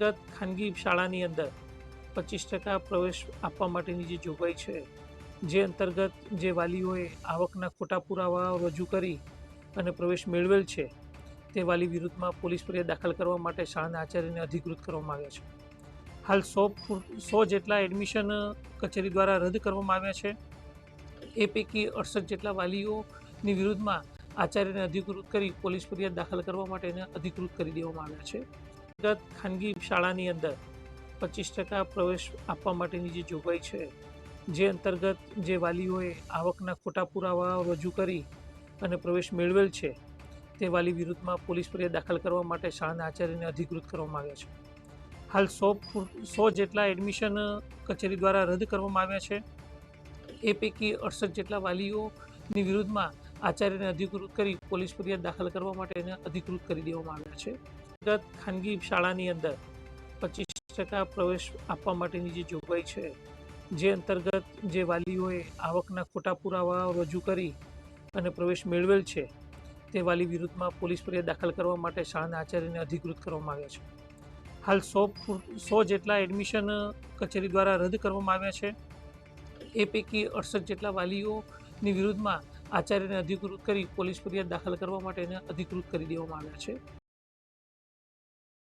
ગત ખાનગી શાળાની અંદર પચીસ ટકા પ્રવેશ આપવા માટેની જે જોગવાઈ છે, જે અંતર્ગત જે વાલીઓએ આવકના ખોટા પુરાવા રજૂ કરી અને પ્રવેશ મેળવેલ છે, તે વાલી વિરુદ્ધમાં પોલીસ ફરિયાદ દાખલ કરવા માટે શાળાના આચાર્યને અધિકૃત કરવામાં આવ્યા છે. હાલ સો સો જેટલા એડમિશન કચેરી દ્વારા રદ કરવામાં આવ્યા છે. એ પૈકી અડસઠ જેટલા વાલીઓની વિરુદ્ધમાં આચાર્યને અધિકૃત કરી પોલીસ ફરિયાદ દાખલ કરવા માટે એને અધિકૃત કરી દેવામાં આવ્યા છે. ગત ખાનગી શાળાની અંદર પચીસ ટકા પ્રવેશ આપવા માટેની જે જોગવાઈ છે, જે અંતર્ગત જે વાલીઓએ આવકના ખોટા પુરાવા રજૂ કરી અને પ્રવેશ મેળવેલ છે, તે વાલી વિરુદ્ધમાં પોલીસ ફરિયાદ દાખલ કરવા માટે શાળાના આચાર્યને અધિકૃત કરવામાં આવ્યા છે. હાલ સો સો જેટલા એડમિશન કચેરી દ્વારા રદ કરવામાં આવ્યા છે. એ પૈકી અડસઠ જેટલા વાલીઓની વિરુદ્ધમાં આચાર્યને અધિકૃત કરી પોલીસ ફરિયાદ દાખલ કરવા માટે એને અધિકૃત કરી દેવામાં આવ્યા છે. ગત ખાનગી શાળાની અંદર પચીસ ટકા પ્રવેશ આપવા માટેની જે જોગવાઈ છે, જે અંતર્ગત જે વાલીઓએ આવકના ખોટા પુરાવા રજૂ કરી અને પ્રવેશ મેળવેલ છે, તે વાલી વિરુદ્ધમાં પોલીસ ફરિયાદ દાખલ કરવા માટે શાળાના આચાર્યને અધિકૃત કરવામાં આવ્યા છે. હાલ સો સો જેટલા એડમિશન કચેરી દ્વારા રદ કરવામાં આવ્યા છે. એ પૈકી અડસઠ જેટલા વાલીઓની વિરુદ્ધમાં આચાર્યને અધિકૃત કરી પોલીસ ફરિયાદ દાખલ કરવા માટે એને અધિકૃત કરી દેવામાં આવ્યા છે.